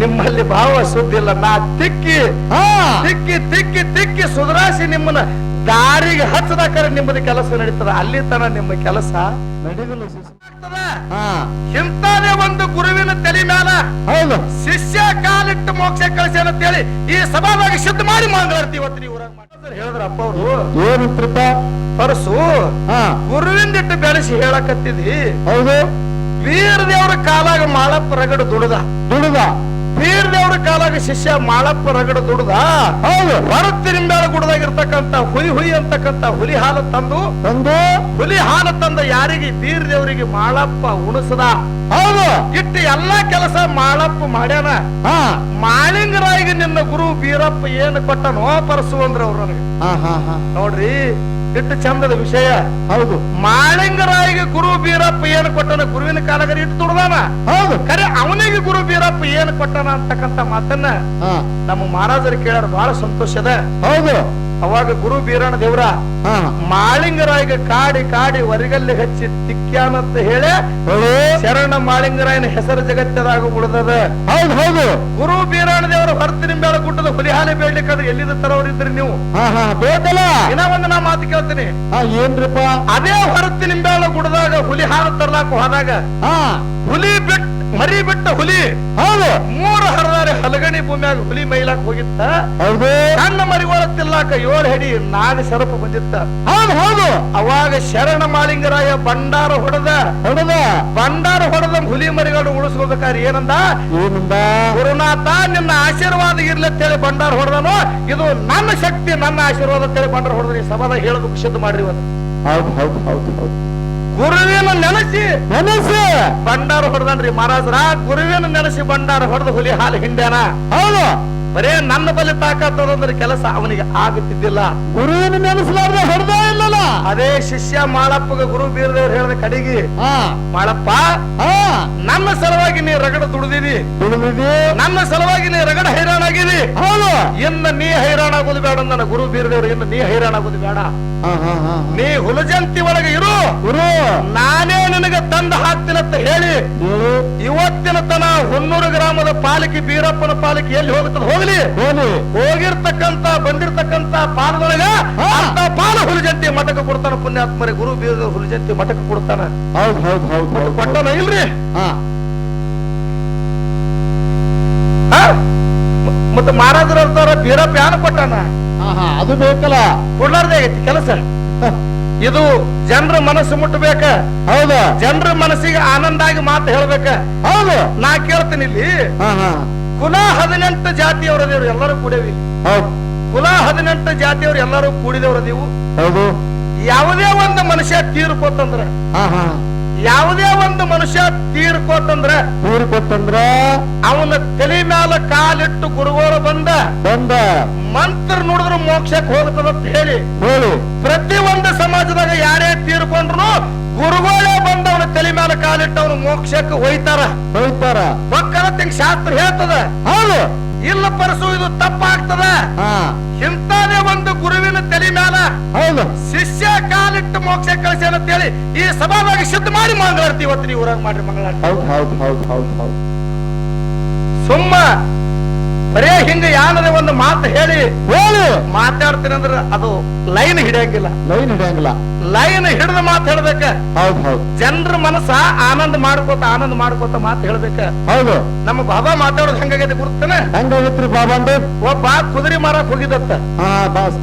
ನಿಮ್ಮಲ್ಲಿ ಭಾವ ಸುದ್ದಿಲ್ಲ ನಾ ತಿಕ್ಕಿ ಹಾ. ತಿಕ್ಕಿ ತಿಕ್ಕಿ ತಿಕ್ಕಿ ಸುಧರಾಸಿ ನಿಮ್ಮನ್ನ ದಾರಿಗೆ ಕರೆ ನಿಮ್ಮದು ಕೆಲಸ ನಡೀತದ. ಅಲ್ಲಿ ತನ ನಿಮ್ಮ ಕೆಲಸ ಇಂತಾದೇ ಒಂದು ಗುರುವಿನ ತಲೆ ಮೇಲೆ ಹೌದು. ಶಿಷ್ಯ ಕಾಲಿಟ್ಟು ಮೋಕ್ಷ ಕಳಿಸಿ ಅಂತೇಳಿ ಈ ಸಭಾದಾಗ ಶುದ್ಧ ಮಾಡಿ ಮಾತಾಡ್ತೀವಿ ಇವತ್ತು ನೀವು ಊರಾಗ ಮಾತಾಡ್ತಾರೆ ಹೇಳಿದ್ರಪ್ಪ ಅವರು. ಏನಂತ್ರಪ್ಪ ಪರಸು ಗುರುವಿಂದಿಟ್ಟು ಬೆಳೆಸಿ ಹೇಳಕತ್ತಿದಿ. ಹೌದು. ವೀರ ದೇವರ ಕಾಲಾಗ ಮಾಳಪ್ಪ ಪ್ರಗಡ ದುಡದ. ದುಡುದ. ವೀರ ದೇವರ ಕಾಲಾಗ ಶಿಷ್ಯ ಮಾಳಪ್ಪ ರಗಡ ದುಡ್ದ ಹೌದು. ಹೊರತಿರಿಂಬೇಳ ಗುಡದಾಗಿರ್ತಕ್ಕಂತ ಹುಲಿ ಹುಲಿ ಅಂತಕ್ಕಂತ ಹುಲಿ ಹಾಲು ತಂದು ತಂದು ಹುಲಿ ಹಾಲು ತಂದ ಯಾರಿಗೆ? ಬೀರ್ ದೇವರಿಗೆ ಮಾಳಪ್ಪ ಉಣಸದ. ಹೌದು. ಇಟ್ಟು ಎಲ್ಲಾ ಕೆಲಸ ಮಾಳಪ್ಪ ಮಾಡ್ಯಾನ. ಹಾ. ಮಾಳಿಂಗರಾಯಿಗೆ ನಿನ್ನ ಗುರು ಬೀರಪ್ಪ ಏನು ಕೊಟ್ಟನೋ ಪರಸು ಅಂದ್ರ ಅವ್ರಿಗೆ ನನಗೆ ನೋಡ್ರಿ ಇಟ್ಟು ಚಂದದ ವಿಷಯ. ಹೌದು. ಮಾಳಿಂಗರಾಯಿಗೆ ಗುರು ಬೀರಪ್ಪ ಏನು ಕೊಟ್ಟನ ಗುರುವಿನ ಕಾಲಗರಿ ಇಟ್ಟು ತುಡ್ದಾನ ಹೌದು. ಖರೆ ಅವನಿಗೆ ಗುರು ಬೀರಪ್ಪ ಏನು ಕೊಟ್ಟನ ಅಂತಕ್ಕಂತ ಮಾತನ್ನ ನಮ್ಮ ಮಹಾರಾಜರು ಕೇಳಾರ ಬಹಳ ಸಂತೋಷದ. ಹೌದು. ಅವಾಗ ಗುರು ಬೀರಣ ದೇವ್ರ ಹಾ. ಮಾಳಿಂಗರಾಯಿಗೆ ಕಾಡಿ ಕಾಡಿ ವರಿಗಲ್ಲಿ ಹಚ್ಚಿ ತಿಕ್ಕ್ಯಾನಂತ ಹೇಳಿ ಹೇಳು ಶರಣ ಮಾಳಿಂಗರಾಯನ ಹೆಸರು ಜಗತ್ತದಾಗ ಉಳಿದದ. ಹೌದು ಹೌದು. ಗುರು ಬೀರಣ ದೇವರ ಹೊರತಿನ ಬೇಳ ಗುಡ್ಡದ ಹುಲಿ ಹಾಲಿ ಬೇಡ್ಲಿಕ್ಕಾದ್ರೆ ಎಲ್ಲಿದ ತರವರಿದ್ರಿ ನೀವು? ಬೇಕಲ್ಲ. ಇನ್ನ ಒಂದು ನಾ ಮಾತು ಕೇಳ್ತೀನಿ. ಆ ಏನ್ರಿಪ್ಪ? ಅದೇ ಹೊರತು ನಿಂಬೆಳ ಗುಡ್ಡದಾಗ ಹುಲಿ ಹಾಲು ತರ್ಲಾಕ ಹೋದಾಗ ಹುಲಿ ಬಿಟ್ ಮರಿ ಬಿಟ್ಟ ಹುಲಿ. ಹೌದು. ಮೂರು ಹರದಾರಿ ಹಲಗಣಿ ಭೂಮಿಯಾಗ ಹುಲಿ ಮೈಲಾಕ್ ಹೋಗಿತ್ತ. ಹೌದು. ಸಣ್ಣ ಮರಿಗಳ ತಿಲ್ಲಾಕ ಏಳು ಹೆಡಿ ನಾಗ ಸರಪ ಬಂದಿತ್ತ. ಹೌದು ಹೌದು. ಅವಾಗ ಶರಣ ಮಾಲಿಂಗರಾಯ ಬಂಡಾರ ಹೊಡೆದ. ಹೊಡೆದ. ಬಂಡಾರ ಹೊಡೆದ ಹುಲಿ ಮರಿಗಳು ಉಳಿಸ್ಕೋಬೇಕಾದ್ರೆ ಏನಂದ? ಏನಂದ? ಗುರುನಾಥ ನಿನ್ನ ಆಶೀರ್ವಾದ ಇರ್ಲಿ ಅಂತೇಳಿ ಬಂಡಾರ ಹೊಡೆದನು. ಇದು ನನ್ನ ಶಕ್ತಿ ನನ್ನ ಆಶೀರ್ವಾದ ಅಂತೇಳಿ ಬಂಡಾರ ಹೊಡೆದ್ರಿ. ಸಮಾಧಾನ ಹೇಳೋದಕ್ಕೆ ಸಿದ್ಧ ಮಾಡ್ರಿ ಇವತ್ತು. ಹೌದು ಹೌದು ಹೌದು ಹೌದು. ಗುರುವಿನ ನೆನೆಸಿ. ನೆನೆಸಿ. ಬಂಡಾರ ಹೊಡೆದನ್ರಿ ಮಹಾರಾಜರ. ಗುರುವಿನ ನೆನೆಸಿ ಬಂಡಾರ ಹೊಡೆದ ಹುಲಿ ಹಾಲು ಹಿಂಡ್ಯಾನ. ಹೌದು. ಬರೇ ನನ್ನ ಬಲಿ ತಾಕತ್ತದಂದ್ರೆ ಕೆಲಸ ಅವನಿಗೆ ಆಗುತ್ತಿದ್ದಿಲ್ಲ ಗುರುವಿನ ನೆನೆಸಲಾರ್ದೆ ಹೊಡೆದ ಅದೇ ಶಿಷ್ಯ ಮಾಳಪ್ಪಗ ಗುರು ಬೀರದೇವ್ರು ಹೇಳಿದ ಕಡೆಗೆ ಹಾ. ಮಾಳಪ್ಪ ಹಾ. ನನ್ನ ಸಲುವಾಗಿ ನೀ ರಗಡ ದುಡಿದಿದಿ ದುಡಿದಿದಿ ನನ್ನ ಸಲುವಾಗಿ ನೀ ರಗಡ ಹೈರಾಣ ಆಗಿದಿ ಹೌದು. ಇನ್ನ ನೀ ಹೈರಾಣ ಆಗೋದು ಬೇಡ ನನ್ನ ಗುರು ಬೀರದೇವ್ರು ಇನ್ನು ನೀ ಹೈರಾಣ ಆಗೋದು ಬೇಡ ನೀ ಹುಲಜಂತಿ ಒಳಗೆ ಇರು. ಗುರು. ನಾನೇ ನಿನಗೆ ತಂದು ಹಾಕ್ತೀನಂತ ಹೇಳಿ. ಇವತ್ತಿನ ತನ ಹುನ್ನೂರು ಗ್ರಾಮದ ಪಾಲಿಕೆ ಬೀರಪ್ಪನ ಪಾಲಿಕೆ ಎಲ್ಲಿ ಹೋಗುತ್ತದೆ ಹೋಗ್ಲಿ. ಹೋಗಿರ್ತಕ್ಕಂತ ಬಂದಿರ್ತಕ್ಕಂತ ಪಾಲದೊಳಗ ಪಾಲ ಹುಲಜಂತಿ ಮಠಕ್ಕೆ ಕೊಡ್ತಾನ ಪುಣ್ಯಾತ್ಮರ ಗುರು ಬೀರ ಹುಲಿಜಂತಿ ಮಠಕ್ಕೆ ಕೊಡ್ತಾನ. ಹೌದು ಹೌದು ಹೌದು ಹೌದು ಕೊಟ್ಟನ ಇಲ್ರಿ ಮತ್ತೆ ಮಹಾರಾಜರ ಅಂತಾರ ಬೀರಪ್ಪ ಯಾನ ಕೊಟ್ಟಾನ. ಅದು ಬೇಕಲ್ಲ. ಕೊಡ್ಲಾರ್ದೆ ಆಗೈತಿ ಕೆಲಸ. ಇದು ಜನರ ಮನಸ್ಸು ಮುಟ್ಟಬೇಕ ಹೌದು. ಜನರ ಮನಸ್ಸಿಗೆ ಆನಂದ ಆಗಿ ಮಾತು ಹೇಳ್ಬೇಕ. ಹೌದು. ನಾ ಕೇಳ್ತೀನಿ ಇಲ್ಲಿ. ಹಾ ಹಾ. ಕುಲ ಹದಿನೆಂಟು ಜಾತಿಯವರದೇವ್ರು ಎಲ್ಲರೂ ಕೂಡೇವಿ. ಹೌದು. ಕುಲ ಹದಿನೆಂಟು ಜಾತಿಯವರು ಎಲ್ಲರೂ ಕೂಡಿದವರದೀವು ಹೌದು. ಯಾವುದೇ ಒಂದು ಮನುಷ್ಯ ತೀರ್ಕೋತಂದ್ರ ಯಾವುದೇ ಒಂದು ಮನುಷ್ಯ ತೀರ್ಕೋತಂದ್ರ ತೀರ್ಕೋತಂದ್ರ ಅವನ ತಲೆ ಮ್ಯಾಲ ಕಾಲಿಟ್ಟು ಗುರುಗಳು ಬಂದ ಬಂದ. ಮಂತ್ರ ನೋಡಿದ್ರು ಮೋಕ್ಷಕ್ಕೆ ಹೋಗ್ತದ ಅಂತ ಹೇಳಿ ಹೇಳಿ. ಪ್ರತಿ ಒಂದು ಸಮಾಜದಾಗ ಯಾರೇ ತೀರ್ಕೊಂಡ್ರು ಗುರುಗಳೇ ಬಂದ ಅವನ ತಲೆ ಮ್ಯಾಲ ಕಾಲಿಟ್ಟು ಅವನು ಮೋಕ್ಷಕ್ಕೆ ಹೋಯ್ತಾರ. ಹೋಯ್ತಾರ. ಪಕ್ಕದ ತಿಂಗ್ ಶಾಸ್ತ್ರ ಹೇಳ್ತದ ಹೌದು. ಇಲ್ಲ ಪರಸು ಇದು ತಪ್ಪಾಗ್ತದ. ಹಾ ಇಂತಾದೇ ಒಂದು ಗುರುವಿನ ತಲೆ ಮ್ಯಾಲ ಹೌದು. ಶಿಷ್ಯ ಕಾಲಿಟ್ಟು ಮೋಕ್ಷ ಕಳಿಸ್ಯಾನ ಅಂತೇಳಿ ಈ ಸಭಾವಾಗಿ ಶುದ್ಧ ಮಾಡಿ ಮಂಗಳಾರತಿ ಇವತ್ತು ನೀವು ಊರಾಗ ಮಾಡ್ರಿ ಮಂಗಳಾರತಿ. ಹೌದು ಹೌದು ಹೌದು ಹೌದು ಹೌದು. ಸುಮ್ಮ ಬರೇ ಹಿಂಗ ಯಾನದ ಒಂದು ಮಾತು ಹೇಳಿ ಹೇಳಿ. ಮಾತಾಡ್ತೀನಿ ಅಂದ್ರೆ ಅದು ಲೈನ್ ಹಿಡಿಯಂಗಿಲ್ಲ. ಲೈನ್ ಹಿಡಿಯಂಗಿಲ್ಲ. ಲೈನ್ ಹಿಡಿದ ಮಾತು ಹೇಳ್ಬೇಕ. ಹೌದು ಹೌದು. ಜನರ ಮನಸ್ಸ ಆನಂದ ಮಾಡ್ಕೋತ ಆನಂದ ಮಾಡ್ಕೋತ ಮಾತು ಹೇಳ್ಬೇಕ. ಹೌದು. ನಮ್ಮ ಬಾಬಾ ಮಾತಾಡೋದು ಹೆಂಗಾಗೈತೆ ಗುರುತನ? ಹೆಂಗಾಗೈತ್ರಿ ಬಾಬಾಂಡು ಒಬ್ಬ ಕುದುರೆ ಮಾರಕ್ ಹೋಗಿದತ್ತ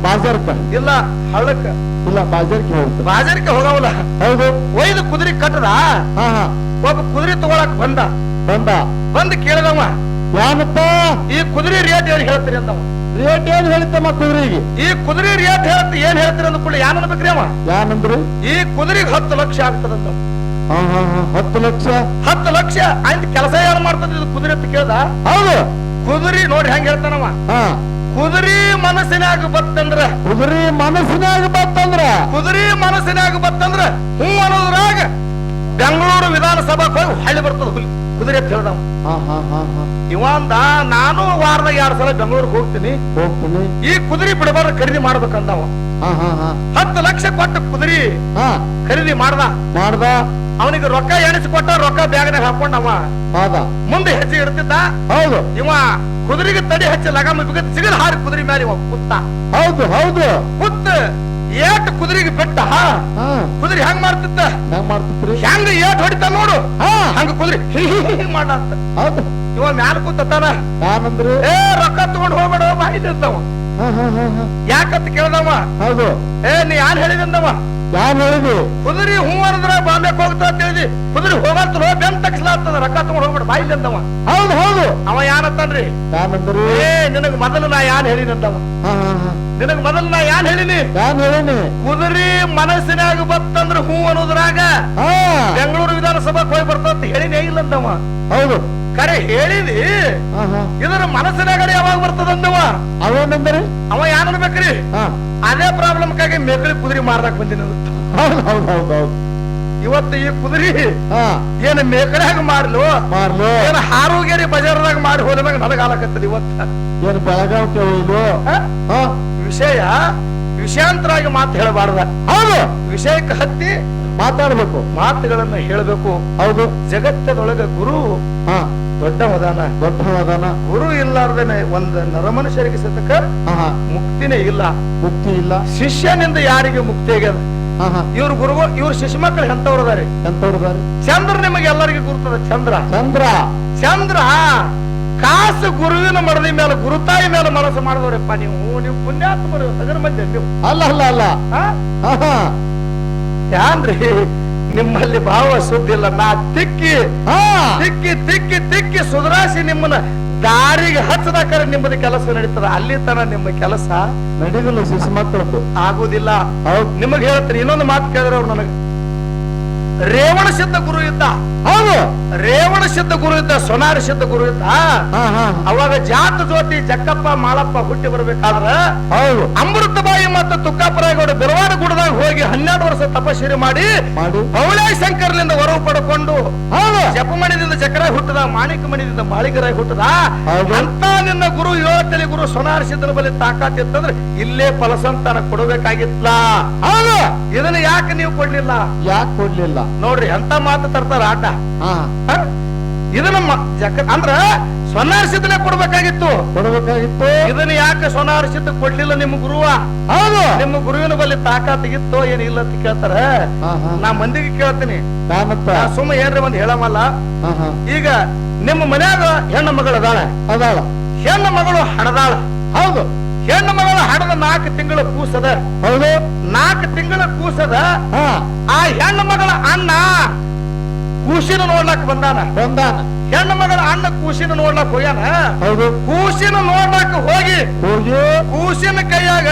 ಬಾಜಾರ್ಕ. ಇಲ್ಲ ಹಳ್ಳಕ್ಕ. ಇಲ್ಲ ಬಾಜಾರ್ಗೆ ಹೋಗ್ತ ಬಾಜಾರಕ್ಕೆ ಹೋಗವಲ್ಲ. ಹೌದು. ಒಯ್ದು ಕುದುರೆ ಕಟ್ಟದ ಒಬ್ಬ ಕುದುರೆ ತಗೊಳಕ್ ಬಂದ. ಬಂದ. ಬಂದ್ ಕೇಳಿದವ. ಏನಪ್ಪ ಈ ಕುದುರೆ ರೇಟ್ ಏನ್ ಹೇಳ್ತೀರಿ ಅಂತ ರೇಟ್ ಏನ್ ಹೇಳ್ತಮ್ಮ ಕುದುರೆಗೆ? ಈ ಕುದುರೆ ರೇಟ್ ಹೇಳ್ತಿ ಏನ್ ಹೇಳ್ತೀರಿ ಅಂದ ಕೂಡ ಯಾನ್ ಅನ್ಬೇಕ್ರಿ ಅವ? ಯಾನಂದ್ರಿ? ಈ ಕುದುರೆಗೆ ಹತ್ತು ಲಕ್ಷ ಆಗ್ತದಂತ ಹಾ ಹಾ ಹಾ ಹತ್ತು ಲಕ್ಷ? ಹತ್ತು ಲಕ್ಷ? ಆಯ್ತು ಕೆಲಸ ಯಾರು ಮಾಡ್ತದ ಇದು ಕುದುರೆ ಅಂತ ಕೇಳ್ದ? ಹೌದು. ಕುದುರೆ ನೋಡಿ ಹೆಂಗ್ ಹೇಳ್ತಾನವ. ಹಾ. ಕುದುರೆ ಮನಸ್ಸಿನಾಗ ಬತ್ತಂದ್ರ. ಕುದುರೆ ಮನಸ್ಸಿನಾಗ ಬತ್ತಂದ್ರ? ಕುದುರೆ ಮನಸ್ಸಿನಾಗ ಬತ್ತಂದ್ರ. ಹ್ಞೂ ಅನ್ನೋದ್ರಾಗ ಬೆಂಗಳೂರು ವಿಧಾನಸಭಾ ಹೋಗಿ ಹಳ್ಳಿ ಬರ್ತದ ಹುಲಿ. ಕುದುರೆ ಅಂತ ಹೇಳ್ದವ. ಇವಂದ ನಾನು ವಾರದ ಎರಡ್ ಸಲ ಬೆಂಗಳೂರಿಗೆ ಹೋಗ್ತೀನಿ. ಹೋಗ್ತೀನಿ. ಈ ಕುದುರೆ ಬಿಡಬಾರ ಖರೀದಿ ಮಾಡ್ಬೇಕಂದವ. ಹತ್ತು ಲಕ್ಷ ಕೊಟ್ಟ ಕುದುರೆ ಖರೀದಿ ಮಾಡ್ದ. ಮಾಡ್ದ. ಅವನಿಗೆ ರೊಕ್ಕ ಎಣಿಸಿ ಕೊಟ್ಟ ರೊಕ್ಕ ಬ್ಯಾಗ್ನಾಗ ಹಾಕೊಂಡವ. ಮುಂದೆ ಹೆಜ್ಜೆ ಇಡ್ತಿದ್ದ. ಹೌದು. ಇವ ಕುದುರೆಗೆ ತಡಿ ಹಚ್ಚಿ ಲಗಾಮ ಬಿಗತ್ ಸಿಗದ್ ಹಾರಿ ಕುದುರೆ ಮೇಲೆ ಇವ ಕುತ್ತ. ಹೌದು ಹೌದು. ಕುತ್ತ. ಏಟ್ ಕುದುರೆಗೆ ಬೆಟ್ಟ ಕುದುರೆ ಹೆಂಗ್ ಮಾಡ್ತಿತ್ತ? ಹೆಂಗ್ ಮಾಡ್ತಿದ್ರಿ ಹೆಂಗ ಏಟ್ ಹೊಡಿತ ನೋಡು? ಹಂಗ ಕುದುರೆ ಮಾಡಂತ ಹೌದು. ಇವ ಮ್ಯಾಲ ಕೂತಾನ ನಾನಂದ್ರಿ? ಏ ರೊಕ್ಕ ತಗೊಂಡ್ ಹೋಗ್ಬೇಡ ಹಾ ಯಾಕಂತ ಕೇಳ್ದವ? ಹೌದು. ಏ ನೀ ಯಾನ್ ಹೇಳಿದಂದವ ಯಾನ್ ಹೇಳಿದಿ? ಕುದುರೆ ಹೂ ಅಂದ್ರ ಬಾಂಬೆಕ್ ಹೋಗ್ತಾ ಅಂತ ಹೇಳಿದಿ. ಕುದುರೆ ಹೋಗಂತ ಬೆನ್ ತಕ್ಷಲಾಗ್ತದ ರೊಕ್ಕ ತಗೊಂಡ್ ಬಾಯಿ ಅಂದವ ಹೌದು ಹೌದು. ಅವ ಯಾನತ್ತನ್ರಿ ಯಾನಂದ್ರಿ ಏ ನಿನಗ್ ಮೊದಲು ನಾ ಯಾನ್ ಹೇಳಿನಂತವ? ನಿನಗ್ ಮೊದಲು ನಾ ಯಾನ್ ಹೇಳಿನಿ? ಯಾನ್ ಹೇಳಿನಿ? ಕುದುರಿ ಮನಸ್ಸಿನಾಗ ಬತ್ತಂದ್ರ ಹೂ ಅನ್ನೋದ್ರಾಗ ಬೆಂಗಳೂರು ವಿಧಾನಸಭಾ ಹೋಗಿ ಬರ್ತಂತ ಹೇಳಿನೇ ಇಲ್ಲಂತವ. ಹೌದು. ಕರೆ ಹೇಳಿದಿ? ಇದರ ಮನಸ್ಸಿನಾಗಡೆ ಯಾವಾಗ ಬರ್ತದಂದವ ಅವೇನಂದ್ರೆ ಅವ ಯಾನ್ ಅನ್ಬೇಕ್ರಿ? ಅದೇ ಪ್ರಾಬ್ಲಮ್ಕಾಗಿ ಮೇಕಳಿ ಕುದುರಿ ಮಾರ್ದಾಕ್ ಬಂದಿನ ಹೌದು ಹೌದು ಹೌದು ಹೌದು. ಇವತ್ತು ಈ ಕುದುರಿ ಏನ್ ಮೇಕಳ್ಯಾಗ ಮಾಡ್ಲು? ಮಾಡ್ಲು. ಏನ್ ಹಾರುಗೇರಿ ಬಜಾರ್ದಾಗ ಮಾಡಿ ಹೋದ ನನಗ ಆಲಕತ್ತದ ಇವತ್ತ? ಏನ್ ಬೆಳಗಾವ್ ಹೋಯ್ದು ಹ? ಹಾ. ವಿಷಯ? ವಿಷಯಾಂತರಾಗಿ ಮಾತು ಹೇಳಬಾರ್ದ. ಹೌದು. ವಿಷಯಕ್ಕೆ ಹತ್ತಿ ಮಾತಾಡ್ಬೇಕು. ಮಾತುಗಳನ್ನ ಹೇಳಬೇಕು. ಹೌದು. ಜಗತ್ತದೊಳಗ ಗುರು ಹಾ. ದೊಡ್ಡ ಮದಾನ ದೊಡ್ಡ ಮದಾನ ಗುರು ಇಲ್ಲಾರ್ದೇನೆ ಒಂದ್ ನರಮನುಷ್ಯರಿಗೆ ಸತಕ ಮುಕ್ತಿನೇ ಇಲ್ಲ. ಮುಕ್ತಿ ಇಲ್ಲ. ಶಿಷ್ಯನಿಂದ ಯಾರಿಗೆ ಮುಕ್ತಿ ಆಗ್ಯದ? ಇವ್ರ ಗುರು ಇವ್ರ ಶಿಷ್ಯ ಮಕ್ಕಳು ಎಂತವ್ರು ಅದಾರೆ? ಚಂದ್ರ ನಿಮಗೆ ಎಲ್ಲರಿಗೂ ಗುರುತದ ಚಂದ್ರ. ಚಂದ್ರ. ಚಂದ್ರ ಕಾಸು ಗುರುವಿನ ಮಡದಿ ಮೇಲೆ ಗುರುತಾಯಿ ಮೇಲೆ ಮನಸ್ಸು ಮಾಡಿದವ್ರಪ್ಪ ನೀವು. ನೀವು ಪುಣ್ಯಾತ್ಮರು ಸಗರ ಮಧ್ಯ ನೀವು. ಅಲ್ಲ ಅಲ್ಲ ಅಲ್ಲ. ಯಾನ್ರಿ? ನಿಮ್ಮಲ್ಲಿ ಭಾವ ಸುದ್ದಿಲ್ಲ ನಾ ತಿಕ್ಕಿ ತಿಕ್ಕಿ ತಿಕ್ಕಿ ತಿಕ್ಕಿ ಸುಧರಾಸಿ ನಿಮ್ಮನ್ನ ದಾರಿಗೆ ಕರೆ ನಿಮ್ಮದು ಕೆಲಸ ನಡೀತದ ಅಲ್ಲಿ ತನ ನಿಮ್ಮ ಕೆಲಸ ನಡೆಯಲು ಶಿಶು ಮಕ್ಕಳದ್ದು. ಆಗುದಿಲ್ಲ ಹೌದು. ನಿಮಗೆ ಹೇಳ್ತೀನಿ ಇನ್ನೊಂದು ಮಾತು ಕೇಳಿದ್ರೆ ಅವ್ರು ನನಗೆ ರೇವಣ ಸಿದ್ಧ ಗುರು ಇದ್ದ. ಹೌದು. ರೇವಣ ಸಿದ್ಧ ಗುರು ಇದ್ದ ಸೋನಾರ ಸಿದ್ಧ ಗುರು ಇದ್ದ. ಅವಾಗ ಜಾತ ಜ್ಯೋತಿ ಜಕ್ಕಪ್ಪ ಮಾಳಪ್ಪ ಹುಟ್ಟಿ ಬರ್ಬೇಕಾದ್ರ ಹೌದು. ಅಮೃತಬಾಯಿ ಮತ್ತು ತುಕ್ಕಾಪುರಾಯಗೌಡ ಬಿರವಾರ ಗುಡದಾಗ ಹೋಗಿ ಹನ್ನೆರಡು ವರ್ಷ ತಪಸ್ಸಿರಿ ಮಾಡಿ ಪೌಳಾಯ ಶಂಕರ್ಲಿಂದ ಹೊರವು ಪಡ್ಕೊಂಡು ಹೌದು. ಜಪಮಣಿದಿಂದ ಚಕ್ರ ಹುಟ್ಟದ ಮಾಣಿಕ ಮಣಿದಿಂದ ಮಾಳಿಗರಾಗಿ ಹುಟ್ಟದ. ಅಂತ ನಿನ್ನ ಗುರು ಯೋತಲಿ ಗುರು ಸೋನಾರ ಸಿದ್ಧನ ಬಲಿ ತಾಕಾತ್ ಇತ್ತಂದ್ರೆ ಇಲ್ಲೇ ಫಲಸಂತಾನ ಕೊಡಬೇಕಾಗಿತ್ಲ? ಹೌದು. ಇದನ್ನ ಯಾಕೆ ನೀವು ಕೊಡ್ಲಿಲ್ಲ? ಯಾಕೆ ಕೊಡ್ಲಿಲ್ಲ? ನೋಡ್ರಿ ಎಂತ ಮಾತು ತರ್ತಾರ ಆಟ? ಇದನ್ನ ಅಂದ್ರ ಸ್ವನಾರ್ಸಿದ್ನೆ ಕೊಡ್ಬೇಕಾಗಿತ್ತು. ಕೊಡ್ಬೇಕಾಗಿತ್ತು. ಇದನ್ನ ಯಾಕೆ ಸೊನಾರ ಸಿದ್ಧ ಕೊಡ್ಲಿಲ್ಲ ನಿಮ್ ಗುರುವ? ಹೌದು. ನಿಮ್ಮ ಗುರುವಿನ ಬಳಿ ತಾಕ ಇತ್ತೋ ಏನಿಲ್ಲ ಅಂತ ಕೇಳ್ತಾರ? ನಾ ಮಂದಿಗೆ ಕೇಳ್ತೀನಿ. ಸುಮ್ಮ ಏನ್ರಿ ಒಂದ್ ಹೇಳಮಲ್ಲ? ಈಗ ನಿಮ್ಮ ಮನ್ಯಾಗ ಹೆಣ್ಣು ಮಗಳು ಅದಾಳ. ಅದಾಳ. ಹೆಣ್ಣು ಮಗಳು ಹಣದಾಳ. ಹೌದು. ಹೆಣ್ಣು ಮಗಳ ಹಣದ ನಾಲ್ಕು ತಿಂಗಳ ಕೂಸದ. ಹೌದು. ನಾಲ್ಕು ತಿಂಗಳ ಕೂಸದ. ಹಾ. ಆ ಹೆಣ್ಣು ಮಗಳ ಅಣ್ಣ ಕೂಸಿನ ನೋಡ್ಲಕ್ ಬಂದಾನ. ಬಂದಾನ. ಹೆಣ್ಣು ಮಗಳ ಅಣ್ಣ ಕೂಸಿನ ನೋಡ್ಲಕ್ ಹೋಗ್ಯಾನ. ಹೌದು. ಕೂಸಿನ ನೋಡ್ಲಕ್ ಹೋಗಿ ಹೋಗಿ. ಕೂಸಿನ ಕೈಯಾಗ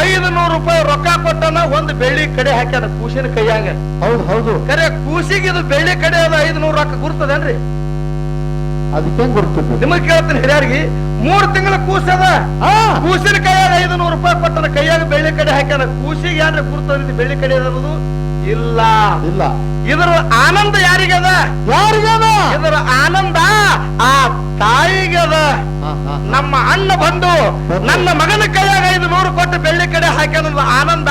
ಐದು ನೂರು ರೂಪಾಯಿ ರೊಕ್ಕ ಕೊಟ್ಟನ ಒಂದು ಬೆಳ್ಳಿ ಕಡೆ ಹಾಕ್ಯಾನ ಕೂಸಿನ ಕೈಯಾಗ. ಹೌದು ಹೌದು. ಕರೆ ಕೂಸಿಗೆ ಇದು ಬೆಳ್ಳಿ ಕಡೆ ಅದ ಐದು ನೂರು ರೊಕ್ಕ ಗುರ್ತದೇನ್ರಿ? ಅದಕ್ಕೆ ಗುರುತಿದ್ದು? ನಿಮಗ್ ಕೇಳ್ತೀನಿ ಹಿರಿಯರಿಗೆ ಮೂರ್ ತಿಂಗಳ ಕೂಸದ ಆ ಕೂಸಿನ ಕೈಯಾಗ ಐದು ನೂರು ರೂಪಾಯಿ ಕೊಟ್ಟನ ಕೈಯಾಗ ಬೆಳ್ಳಿ ಕಡೆ ಹಾಕ್ಯಾನ. ಕೂಸಿಗೆ ಯಾರ ಗುರುತಿದ್ದು ಬೆಳ್ಳಿ ಕಡೆ ಅನ್ನೋದು? ಇಲ್ಲ. ಇಲ್ಲ. ಇದರ ಆನಂದ ಯಾರಿಗದ ಯಾರಿಗದ ಇದರ ಆನಂದ ಆ ತಾಯಿಗದ ನಮ್ಮ ಅಣ್ಣ ಬಂದು ನನ್ನ ಮಗನ ಕೈಯಾಗ ಐದು ನೂರು ಕೊಟ್ಟು ಬೆಳ್ಳಿ ಕಡೆ ಹಾಕ್ಯಾನ ಆನಂದ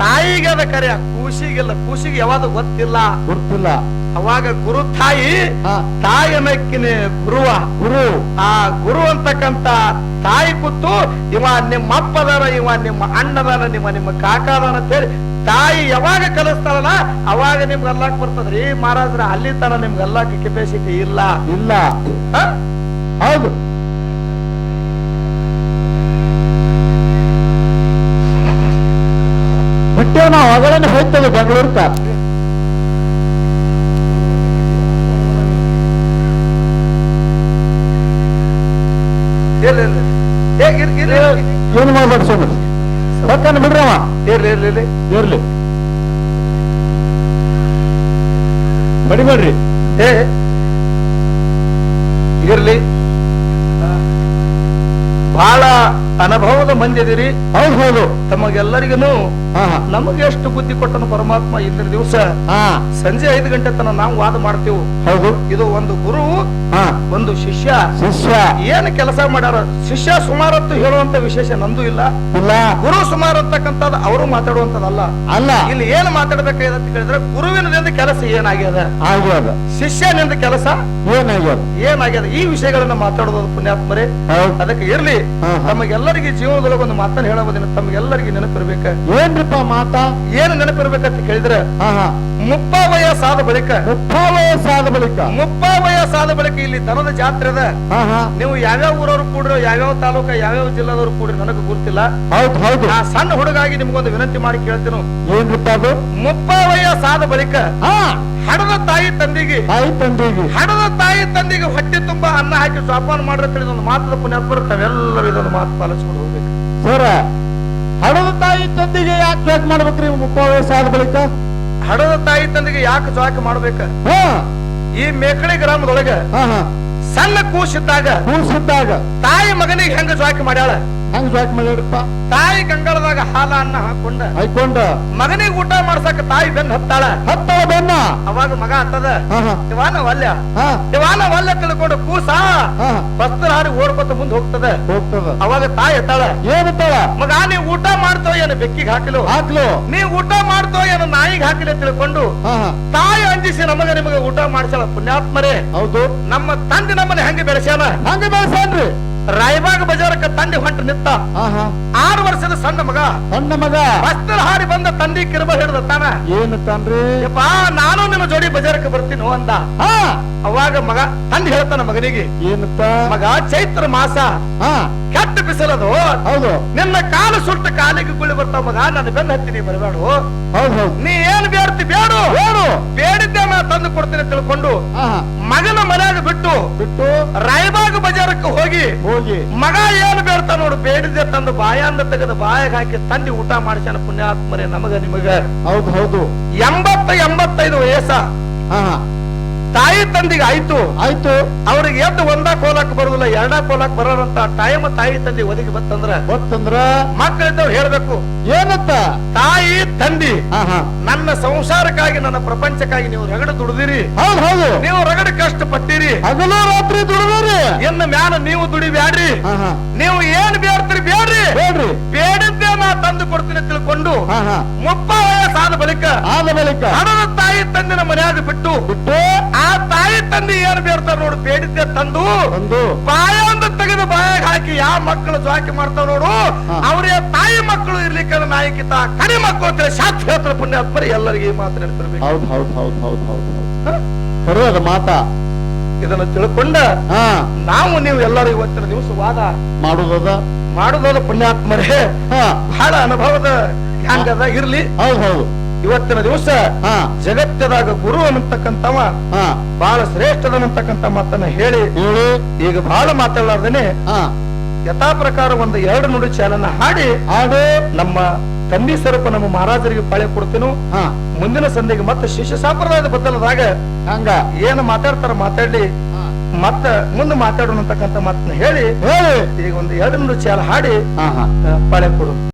ತಾಯಿಗದ ಕರೆ. ಕೂಸಿಗಿಲ್ಲ ಕೂಸಿಗೆ ಯಾವಾಗ ಗೊತ್ತಿಲ್ಲ. ಗುರ್ತಿಲ್ಲ ಅವಾಗ ಗುರು ತಾಯಿ ತಾಯಿ ತಾಯನಕ್ಕಿನ ಗುರುವ. ಗುರು. ಆ ಗುರು ಅಂತಕ್ಕಂತ ತಾಯಿ ಕೂತು ಇವ ನಿಮ್ಮ ಅಪ್ಪದಾನ ಇವ ನಿಮ್ಮ ಅಣ್ಣದಾನ ನಿಮ್ಮ ನಿಮ್ಮ ಕಾಕಾದಾನ ಅಂತೇಳಿ ತಾಯಿ ಯಾವಾಗ ಕಲಿಸ್ತಾರಲ್ಲ ಅವಾಗ ನಿಮ್ಗೆ ಅಲ್ಲಾಕ್ ಬರ್ತದ್ರಿ ಮಹಾರಾಜ್ರ ಅಲ್ಲಿ ತನ ನಿಮ್ಗೆ ಅಲ್ಲಾಕ್ ಕೆಪಾಸಿಟಿ ಇಲ್ಲ. ಇಲ್ಲ? ಹೌದು. ಬಿಟ್ಟೇವ್ ನಾವು ಹೊಗಳನ್ನ ಹೋಗ್ತೇವೆ ಬೆಂಗಳೂರ್ಕ ಇರ್ಲಿ, ಇರ್ಲಿ. ಏ, ಇರ್- ಇರ್ಲಿ, ಇರ್ಲಿ. ಏನು ಮಾಡ್ಬೇಡ ಸುಮ್ಮನೆ ಪಕ್ಕನ ಬಿಡ್ರವ ಇರ್ಲಿ ಇರ್ಲಿ ಇರ್ಲಿ ಇರ್ಲಿ ಬಡಿಬೇಡ್ರಿ ಏ ಇರ್ಲಿ ಬಹಳ ಅನುಭವದ ಮಂದಿ ಇದೀರಿ ಹೌದು. ಹೌದು ತಮಗೆಲ್ಲರಿಗೂ ನಮಗೆ ಎಷ್ಟು ಬುದ್ಧಿ ಕೊಟ್ಟನು ಪರಮಾತ್ಮ ಇಂದಿನ ದಿವಸ? ಸಂಜೆ ಐದು ಗಂಟೆ ತನ ನಾವು ವಾದ ಮಾಡ್ತೀವಿ. ಹೌದು. ಇದು ಒಂದು ಗುರು ಒಂದು ಶಿಷ್ಯ. ಶಿಷ್ಯ. ಏನು ಕೆಲಸ ಮಾಡ್ಯಾರ? ಶಿಷ್ಯ ಸುಮಾರತ್ತು ಹೇಳುವಂತ ವಿಶೇಷ ನಂದು ಇಲ್ಲ. ಇಲ್ಲ. ಗುರು ಸುಮಾರು ಅಂತಕ್ಕಂತ ಅವರು ಮಾತಾಡುವಂತದಲ್ಲ ಅಲ್ಲ. ಇಲ್ಲಿ ಏನು ಮಾತಾಡ್ಬೇಕಾಗಿದೆ ಅಂತ ಕೇಳಿದ್ರೆ ಗುರುವಿನದಿಂದ ಕೆಲಸ ಏನಾಗ್ಯದ? ಆಗ್ಯದ. ಶಿಷ್ಯನಿಂದ ಕೆಲಸ ಏನಾಗ್ಯದ? ಏನಾಗ್ಯದ? ಈ ವಿಷಯಗಳನ್ನ ಮಾತಾಡೋದು ಪುಣ್ಯಾತ್ಮರೇ. ಅದಕ್ಕೆ ಇರ್ಲಿ. ನಮಗೆಲ್ಲರಿಗೆ ಹಾ. ಜೀವನದೊಳಗೆ ಒಂದು ಮಾತನ್ನ ಹೇಳಬಹುದು ತಮ್ಗೆಲ್ಲರಿಗೆ ನೆನಪಿರ್ಬೇಕ. ಏನ್ರಿಪ್ಪ ಮಾತಾ? ಏನು ನೆನಪಿರ್ಬೇಕಂತ ಕೇಳಿದ್ರೆ ಮುಪ್ಪ ವಯಸ್ಸಾದ ಬಳಿಕ. ಮುಪ್ಪ ವಯಸ್ಸಾದ ಬಳಿಕ? ಮುಪ್ಪ ವಯಸ್ಸಾದ ಬಳಿಕ ಇಲ್ಲಿ ದನದ ಜಾತ್ರೆ ಅದ. ನೀವು ಯಾವ್ಯಾವ ಊರವ್ರು ಕೂಡ್ರಿ ಯಾವ್ಯಾವ ತಾಲೂಕ ಯಾವ್ಯಾವ ಜಿಲ್ಲಾದವ್ರು ಕೂಡ್ರಿ ನನಗೆ ಗೊತ್ತಿಲ್ಲ. ಹೌದು ಹೌದು. ಆ ಸಣ್ಣ ಹುಡುಗಾಗಿ ನಿಮ್ಗೊಂದು ವಿನಂತಿ ಮಾಡಿ ಕೇಳ್ತೀನಿ. ಏನ್ರಿಪ್ಪ ಅದು? ಮುಪ್ಪ ವಯಸ್ಸಾದ ಬಳಿಕ ಹಡದ ತಾಯಿ ತಂದಿಗೆ ತಾಯಿ ತಂದಿಗೆ. ಹಡದ ತಾಯಿ ತಂದಿಗೆ ಹೊಟ್ಟೆ ತುಂಬಾ ಅನ್ನ ಹಾಕಿ ಸ್ವಾಪಾನ ಮಾಡ್ರೆ ತಿಳಿದೊಂದು ಮಾತದ ಪುಣ್ಯಾತ್ಮರು ತಾವೆಲ್ಲರೂ ಇದೊಂದು ಮಾತು ಪಾಲಿಸ್ಕೊಂಡು ಸರ ಹಡದ ತಾಯಿ ತಂದಿಗೆ ಯಾಕೆ ಜ್ವಾಕ್ ಮಾಡ್ಬೇಕ್ರಿ ಮುಪ್ಪ ವಯಸ್ಸಾದ ಬಳಿಕ? ಹಡದ ತಾಯಿ ತಂದಿಗೆ ಯಾಕೆ ಜ್ವಾಕ್ ಮಾಡ್ಬೇಕ? ಹಾ. ಈ ಮೇಕಳಿ ಗ್ರಾಮದೊಳಗ ಹಾ ಹಾ. ಸಣ್ಣ ಕೂಸಿದ್ದಾಗ ಕೂಸಿದ್ದಾಗ ತಾಯಿ ಮಗನಿಗೆ ಹೆಂಗ ಜ್ವಾಕ್ ಮಾಡ್ಯಾಳ? ಹೆಂಗ್ ಜಾಕ್ ಮಾಡ್ಯಾರಪ್ಪ. ತಾಯಿ ಕಂಗಳದಾಗ ಹಾಲ ಅನ್ನ ಹಾಕೊಂಡ. ಹಾಕೊಂಡ ಮಗನಿಗೆ ಊಟ ಮಾಡ್ಸಕ ತಾಯಿ ಬೆನ್ ಹತ್ತಾಳ. ಹತ್ತಾಳ ಬೆನ್ನ. ಅವಾಗ ಮಗ ಹತ್ತದ ಇವಾನ ವಲ್ಯ. ದಿವಾನ ವಲ್ಯ ತಿಳ್ಕೊಂಡು ಕೂಸ ಬಸ್ತರ ಹಾರಿ ಓಡ್ಕೊತ ಮುಂದ್ ಹೋಗ್ತದ. ಹೋಗ್ತದ. ಅವಾಗ ತಾಯಿ ಎತ್ತಾಳ ಏನತ್ತಾಳ ಮಗ ನೀ ಊಟ ಮಾಡ್ತೋ ಏನು ಬೆಕ್ಕಿಗೆ ಹಾಕಲು? ಹಾಕ್ಲು. ನೀ ಊಟ ಮಾಡ್ತೋ ಏನು ನಾಯಿಗೆ ಹಾಕಲಿ ತಿಳ್ಕೊಂಡು ತಾಯಿ ಅಂಜಿಸಿ ನಮಗ ನಿಮಗೆ ಊಟ ಮಾಡಿಸಲ್ಲ ಪುಣ್ಯಾತ್ಮರೇ. ಹೌದು. ನಮ್ಮ ತಂದೆ ನಮ್ಮನ್ನ ಹೆಂಗೆ ಬೆಳೆಸ್ಯಾನ? ಹಂಗೆ ಬೆಳೆಸನ್ರಿ ರಾಯಬಾಗ್ ಬಜಾರಕ್ಕ ತಂದೆ ಹೊಂಟ ನಿತ್ತ ಆರು ವರ್ಷದ ಸಣ್ಣ ಮಗ. ಸಣ್ಣ ಮಗ? ಬಸ್ತರ ಹಾರಿ ಬಂದ ತಂದೆ ಕಿರುಬ ಹಿಡಿದ ತಾನ. ಏನು ತಾನ್ರಿ? ಯಪ್ಪ ನಾನು ನಿಮ್ಮ ಜೋಡಿ ಬಜಾರಕ್ಕ ಬರ್ತೀನಿ ಅಂದ. ಅವಾಗ ಮಗ ತಂದೆ ಹೇಳ್ತಾನ ಮಗನಿಗೆ. ಏನಪ್ಪ ಮಗ ಚೈತ್ರ ಮಾಸ. ಕೆಟ್ಟ ಬಿಸಿಲದು. ಹೌದು. ನಿನ್ನ ಕಾಲು ಸುಟ್ಟ ಕಾಲಿಗೆ ಗುಳಿ ಬರ್ತಾವ ಮಗ. ನಾನು ಬೆನ್ನ ಹತ್ತೀನಿ ಬರಬೇಡು. ಹೌದು ಹೌದು. ನೀ ಏನ್ ಬೇಡ್ತಿ ಬೇಡು. ಬೇಡು. ಬೇಡಿದ್ದೆ ತಂದು ಕೊಡ್ತೀನಿ ತಿಳ್ಕೊಂಡು ಮಗನ ಮನೆಯಾಗ ಬಿಟ್ಟು ಬಿಟ್ಟು ರಾಯಬಾಗ್ ಬಜಾರಕ್ಕೆ ಹೋಗಿ ಹೋಗಿ. ಮಗ ಏನು ಬೇಡ್ತಾ ನೋಡು ಬೇಡಿದ್ದೆ ತಂದು ಬಾಯಂದ ತೆಗೆದು ಬಾಯಾಗ ಹಾಕಿ ತಂದಿ ಊಟ ಮಾಡಿಸ್ಯಾನ ಪುಣ್ಯಾತ್ಮರೇ ನಮಗ ನಿಮಗ. ಹೌದು ಹೌದು. ಎಂಬತ್ತ ಎಂಬತ್ತೈದು ವಯಸ್ಸ. ತಾಯಿ ತಂದಿಗೆ ಆಯ್ತು. ಆಯ್ತು. ಅವ್ರಿಗೆ ಎದ್ದು ಒಂದ ಕೋಲಕ್ ಬರುದಿಲ್ಲ ಎರಡ ಕೋಲಕ್ ಬರೋರಂತ ಟೈಮ್ ತಾಯಿ ತಂದಿ ಒದಗಿ ಬತ್ತಂದ್ರ ಗೊತ್ತಂದ್ರ ಮಕ್ಕಳಿದ್ದವ್ರು ಹೇಳ್ಬೇಕು. ಏನತ್ತ ತಾಯಿ ತಂದಿ ನನ್ನ ಸಂಸಾರಕ್ಕಾಗಿ ನನ್ನ ಪ್ರಪಂಚಕ್ಕಾಗಿ ನೀವು ರಗಡ ದುಡಿದಿರಿ. ಹೌದು ಹೌದು. ನೀವು ರಗಡ ಕಷ್ಟ ಪಟ್ಟಿರಿ ಹಗಲು ರಾತ್ರಿ ದುಡಿದ್ರಿ. ಇನ್ನು ಮ್ಯಾಲ ನೀವು ದುಡಿಬ್ಯಾಡ್ರಿ. ಹಾ ಹಾ. ನೀವು ಏನ್ ಬೇಡ್ತೀರಿ ಬೇಡ್ರಿ. ಬೇಡ್ರಿ. ಬೇಡಿದ್ದೆ ನಾ ತಂದು ಕೊಡ್ತೀನಿ ತಿಳ್ಕೊಂಡು ಹಾ ಹಾ. ಮುಪ್ಪ ವಯಸ್ಸಾದ ಬಳಿಕ ಆದ ಬಳಿಕ ಹಣದ ತಾಯಿ ತಂದಿನ ಮನೆಯಾಗ ಬಿಟ್ಟು ಬಿಟ್ಟು ಆ ತಾಯಿ ತಂದೆ ಏನ್ ಬೇಡ್ತಾರ ನೋಡು ಬೇಡಿದ್ದೆ ತಂದು ಒಂದು ಬಾಯೊಂದ ತೆಗೆದು ಬಾಯಾಗ ಹಾಕಿ ಯಾವ ಮಕ್ಕಳು ಜಾಕಿ ಮಾಡ್ತಾವ ನೋಡು ಅವ್ರೇ ಅವ್ರಿಗೆ ತಾಯಿ ಮಕ್ಕಳು ಇರ್ಲಿಕ್ಕೆ ನಾಯಕಿತ ಕಡಿ ಮಕ್ಕಳು ಅಂತ ಶಾಸ್ತ್ರ ಹೇಳ್ತಾರೆ ಪುಣ್ಯಾತ್ಮರಿ ಎಲ್ಲರಿಗೆ ಈ ಹೌದು ಹೌದು ಹೌದು ಹೌದು ಹೌದು ಹೌದು. ಅದ ಮಾತಾ. ಇದನ್ನ ತಿಳ್ಕೊಂಡ ಹಾ. ನಾವು ನೀವು ಎಲ್ಲರೂ ಇವತ್ತಿನ ದಿವಸ ವಾದ ಮಾಡುದದ? ಮಾಡುವುದಾದ ಪುಣ್ಯಾತ್ಮರೇ. ಹಾ. ಬಹಳ ಅನುಭವದ ಹ್ಯಾಂಗದ ಇರ್ಲಿ. ಹೌದು ಹೌದು. ಇವತ್ತಿನ ದಿವಸ ಹಾ. ಜಗತ್ತದಾಗ ಗುರು ಅನ್ನತಕ್ಕಂಥವ ಹಾ. ಬಹಳ ಶ್ರೇಷ್ಠದನ್ನತಕ್ಕಂಥ ಮಾತನ್ನ ಹೇಳಿ ಈಗ ಬಹಳ ಮಾತಾಡಲಾರ್ದೇನೆ ಹಾ. ಯಥಾ ಪ್ರಕಾರ ಒಂದು ಎರಡು ನುಡಿ ಚಾಲನ ಹಾಡಿ ಹಾಡು. ನಮ್ಮ ತಂದಿ ಸ್ವರೂಪ ನಮ್ಮ ಮಹಾರಾಜರಿಗೆ ಪಾಳೆ ಕೊಡ್ತೇನು. ಹಾ. ಮುಂದಿನ ಸಂಧಿಗೆ ಮತ್ತೆ ಶಿಷ್ಯ ಸಂಪ್ರದಾಯದ ಬದಲದಾಗ ಹಂಗ. ಏನು ಮಾತಾಡ್ತಾರ ಮಾತಾಡ್ಲಿ ಹಾ. ಮತ್ತ ಮುಂದೆ ಮಾತಾಡೋಣ ಅಂತಕ್ಕಂಥ ಮಾತನ್ನ ಹೇಳಿ ಹೇಳಿ. ಈಗ ಒಂದು ಎರಡು ನುಡಿ ಚಾಲ ಹಾಡಿ ಪಾಳೆ ಕೊಡು.